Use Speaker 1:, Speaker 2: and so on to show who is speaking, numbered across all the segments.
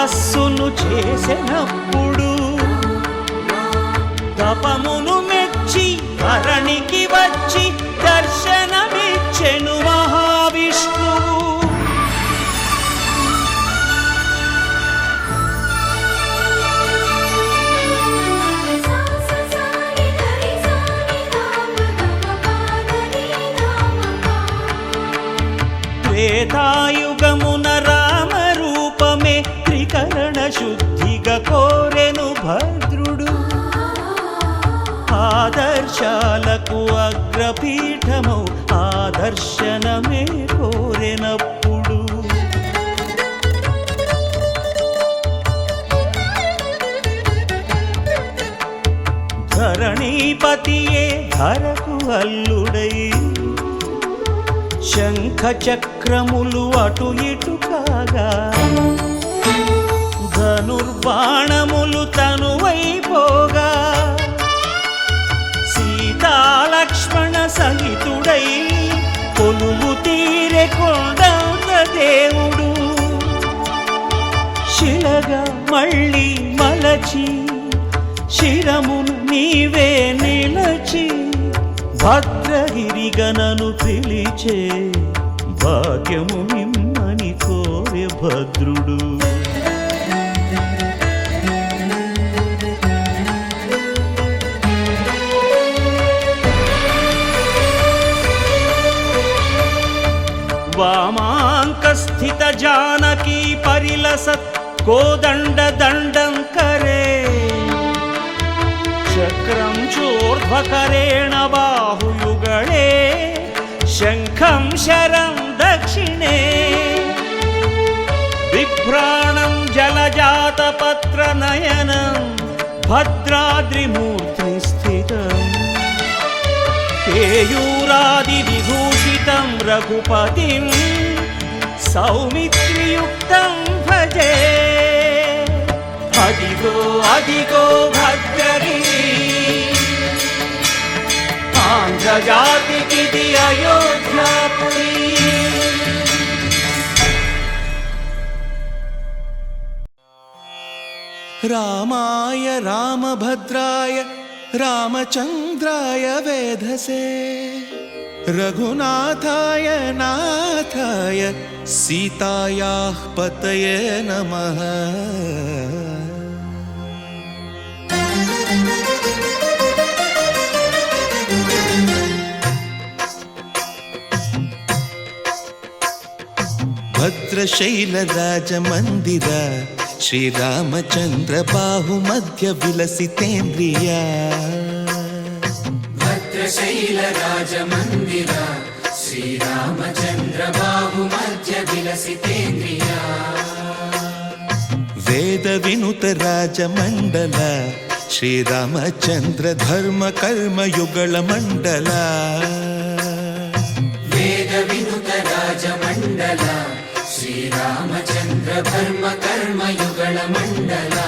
Speaker 1: తపస్సును చేసినప్పుడు తపమును మెచ్చి మరణికి వచ్చి దర్శనమే కోరినప్పుడు. ధరణీపతియే ధరకు అల్లుడై శంఖ చక్రములు అటు ఇటు కాగా. ధనుర్బాణములు తనువైపోగా సీతాలక్ష్మణ సహితుడై కనుము తీరకుండన్న దేవుడు. శిలగా మళ్ళీ మలచి శిరమును నీవే నిలచి భద్రగిరిగనను పిలిచే భాగ్యము మిమ్మని కోరే భద్రుడు. त्वामाङ्कस्थितजानकी परिलसत् कोदण्डदण्डं करे। चक्रं चोर्ध्वकरेण बाहुयुगणे शङ्खं शरं दक्षिणे। बिभ्राणं जलजातपत्रनयनं भद्राद्रिमूर्तिस्थितम् भद्राद्रिमूर्ति रघुपतिं सौमित्रियुक्तं भजे। अदिगो अदिगो भद्रगिरि आन्ध्रजातिकिति अयोध्यापुरी।
Speaker 2: रामाय रामभद्राय रामचन्द्राय वेधसे रघुनाथाय नाथाय सीतायाः पतये नमः। भद्रशैलराजमन्दिर श्रीरामचन्द्र बाहुमध्य विलसितेन्द्रिया।
Speaker 3: भद्रशैलराजमन्दिर श्रीरामचन्द्र बाहुमध्य विलसितेन्द्रिया
Speaker 2: वेदविनुत राजमण्डल श्रीरामचन्द्र धर्म कर्मयुगलमण्डल
Speaker 3: वेदविनुत राजमण्डल श्रीरामचन्द्र धर्म कर्मयुगलमण्डला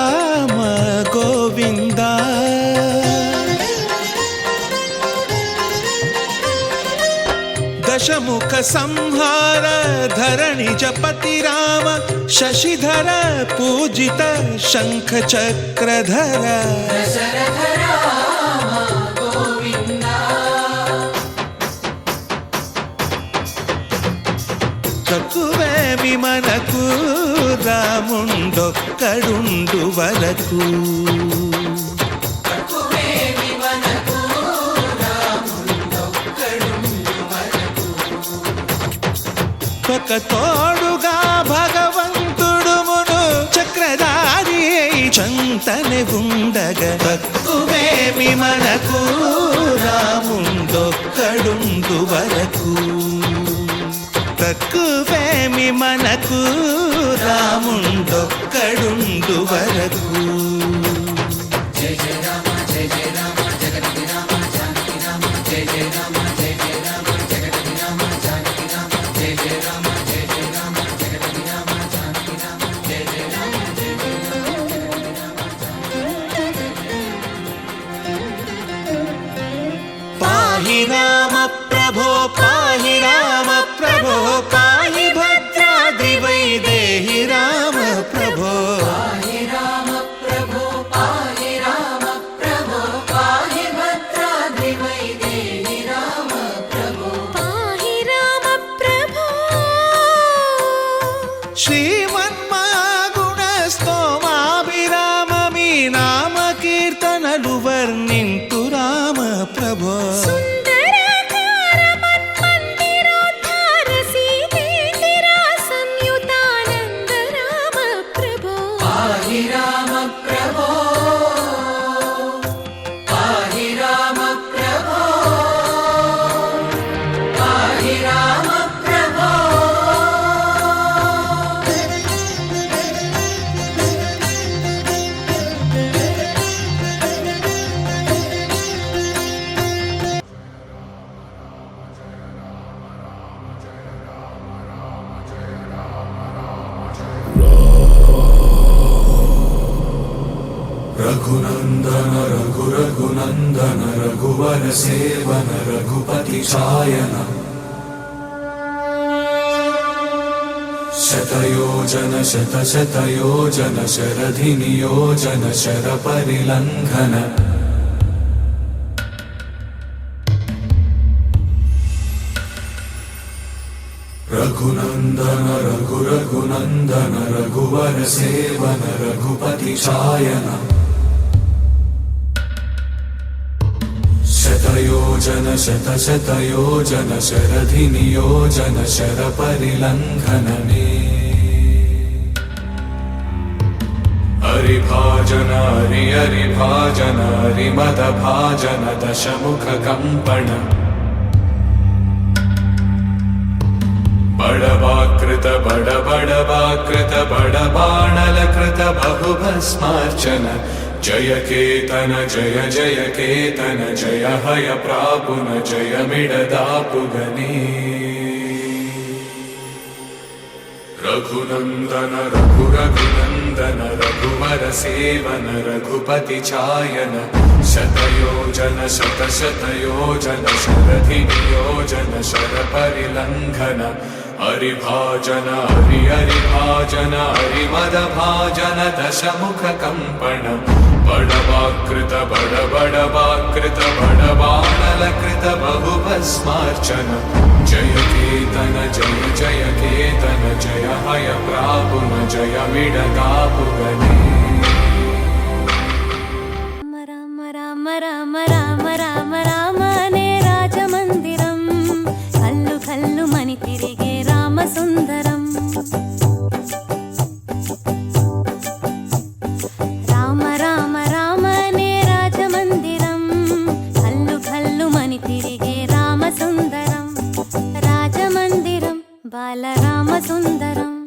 Speaker 2: ರಾಮ दशमुख संहार धरणि जपति राम शशिधर पूजित शंख चक्रधर।
Speaker 3: चतुवे मनकू रामु
Speaker 2: తక్కువేమి వరకు. ఒక తోడుగా భగవంతుడు మును చక్రధారి అయి ఉండగ. తక్కువేమి మనకు రాముందొక్కడుండు వరకు. తక్కువేమి మనకు రాముండొక్కడుండు వరకు.
Speaker 3: జయ జయ రామ జయ జయ రామ
Speaker 4: Oh. शतयोजन शरधिनियोजन शरपरिलङ्घन रघुनन्दन रघुरघुनन्दन रघुवरसेवन रघुपतिशायन शतयोजन शतशतयोजन शरधिनियोजन शरपरिलङ्घनमे हरिभाजन हरि हरिभाजन हरिमदभाजन दशमुखकम्पण बडवाकृत बड बडवाकृत बडबाणलकृत बहुभस्मार्चन। जय केतन जय जय केतन जय हय प्रापुन जय मिडदापुगने रघुनन्दन रघु रघुनन्दन रघुवर सेवन रघुपति चायन शतयोजन शतशतयोजन शरधिनियोजन शरपरिलङ्घन हरिभाजन हरि हरिभाजन हरिमदभाजन दशमुखकम्पण बडवाकृत बड बडवाकृत बडबाणलकृत बहुभस्मार्चन జయ కీర్తన జయ జయ కీర్తన జయ హయ ప్రాపున జయ విడతాపుగనే
Speaker 5: రామ తిరిగే రామ తిరిగే రామ సుందరం రాజమందిరం బాలరామ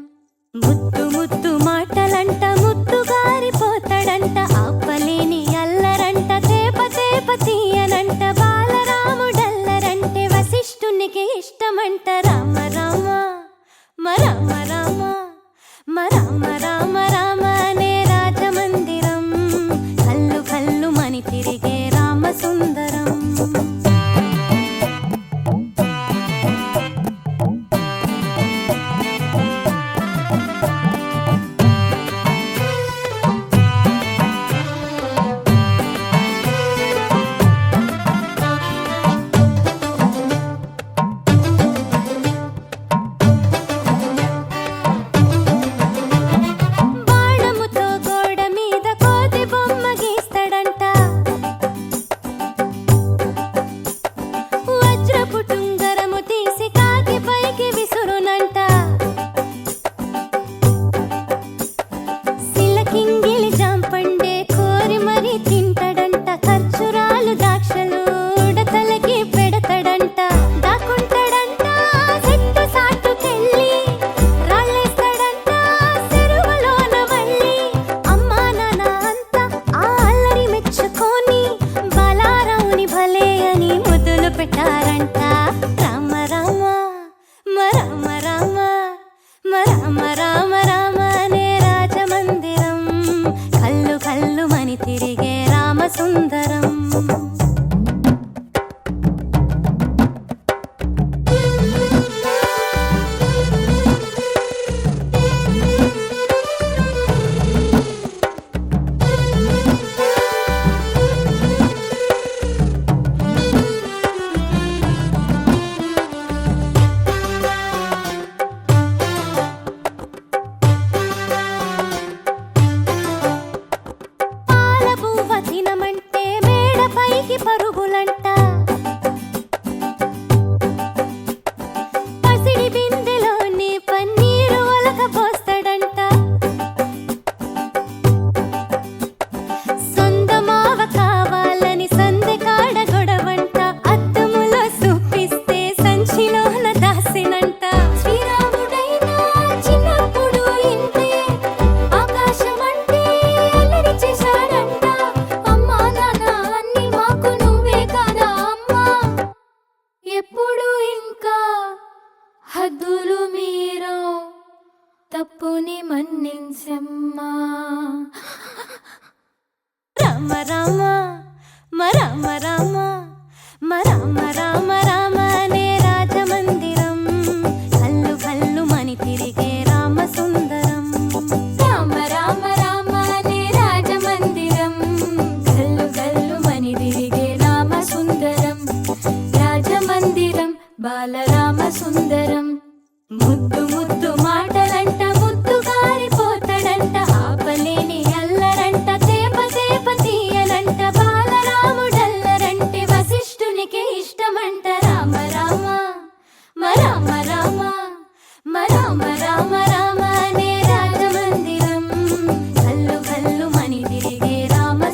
Speaker 5: 什么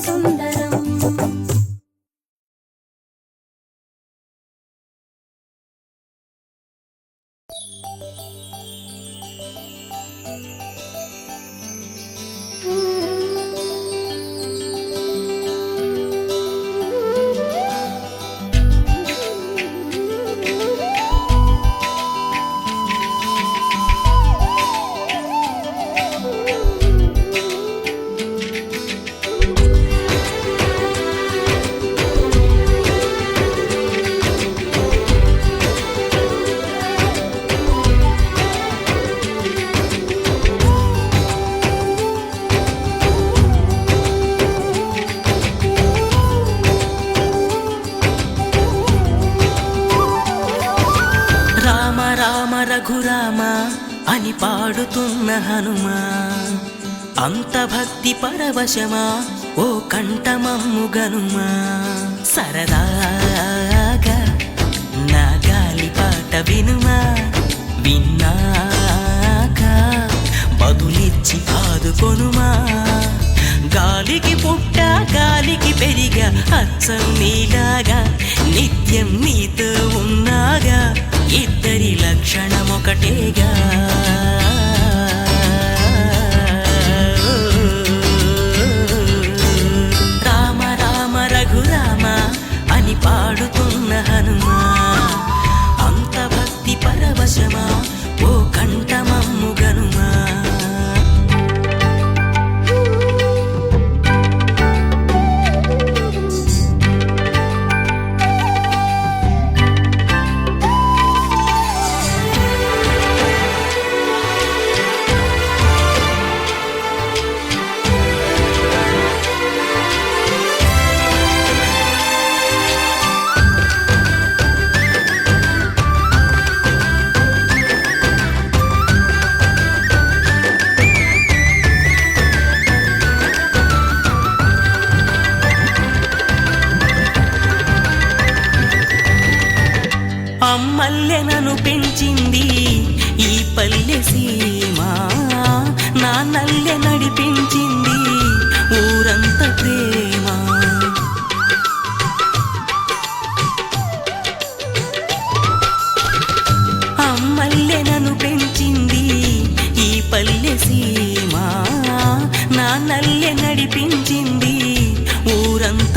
Speaker 5: రామ
Speaker 6: పాడుతున్న హనుమా అంత భక్తి పరవశమా ఓ కంఠమమ్ము గనుమా. సరదాగా నా గాలి పాట వినుమా. విన్నాక బదులిచ్చి ఆదుకొనుమా గాలికి పుట్ట గాలికి పెరిగా అచ్చం నీలాగా నిత్యం నీతో ఉన్నాగా. ఇద్దరి లక్షణం పాడుతున్న హనుమా అంత భక్తి పరవశమా ఓ కంఠమా.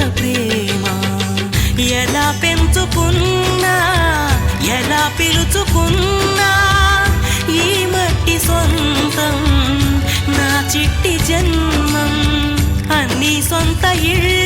Speaker 6: ప్రేమ. ఎలా పెంచుకున్నా ఎలా పిలుచుకున్నా ఈ మట్టి సొంతం నా చిట్టి జన్మం అన్ని సొంత ఇళ్ళు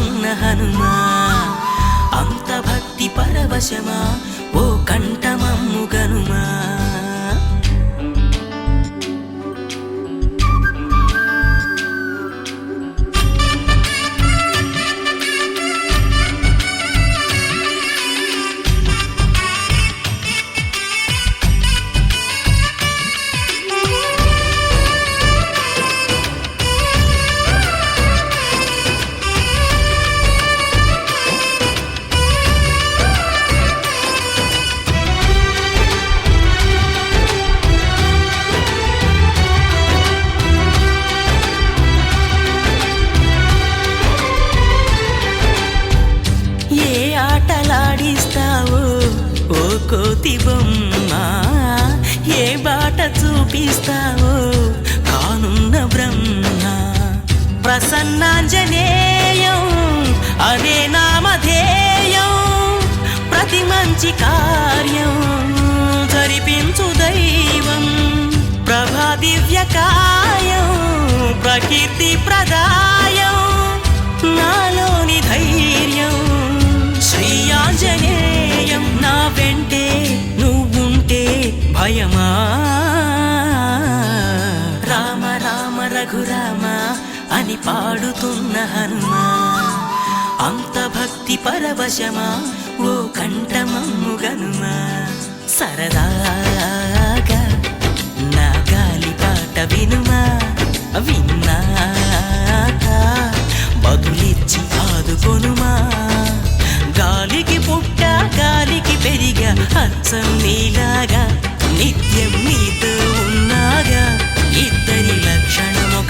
Speaker 6: ఉన్న హనుమా అంత భక్తి పరవశమా ఓ కంఠమమ్ము గనుమా పాడుతున్న హనుమా అంత భక్తి పరవశమా ఓ కంఠమమ్ము గనుమ. సరదాగా నా గాలి పాట వినుమా విన్నాక బదులిచ్చి ఆదుకొనుమా. గాలికి పుట్ట గాలికి పెరిగా అచ్చం నీలాగా నిత్యం నీతో లక్షణం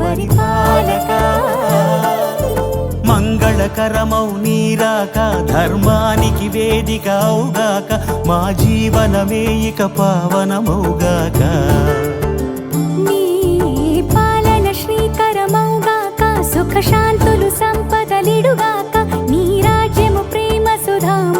Speaker 5: పరిపాలక.
Speaker 1: మంగళకరమౌ నీరాక ధర్మానికి వేదిక అవుగాక మా జీవనమే ఇక పావనమౌగాక
Speaker 5: నీ పాలన శ్రీకరమౌగాక సుఖ శాంతులు సంపదలిడుగాక నీ రాజ్యము ప్రేమ సుధామయమౌగాక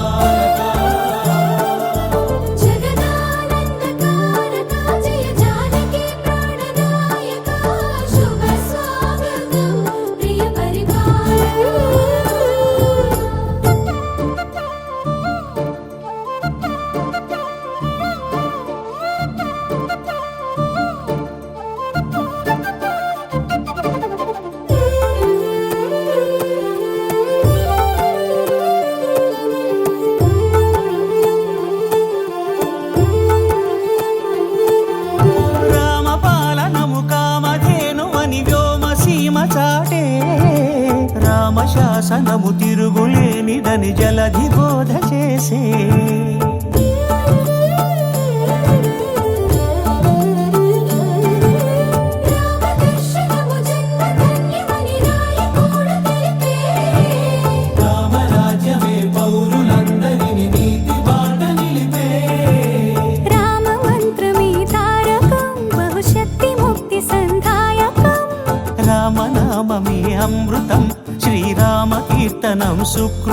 Speaker 1: শুক্র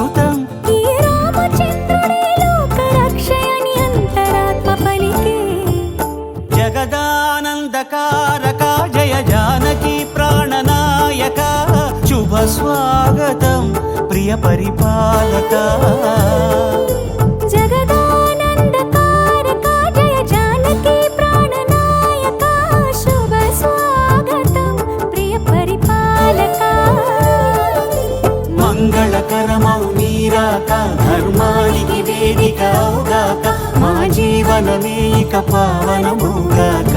Speaker 1: పావనముగాక.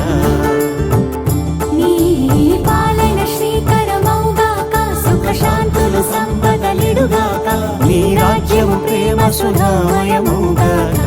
Speaker 5: నీ పాలన శ్రీకరమౌగాక సుఖ శాంతులు సంపదలిడుగాక.
Speaker 1: నీ రాజ్యము ప్రేమ సుధామయముగాక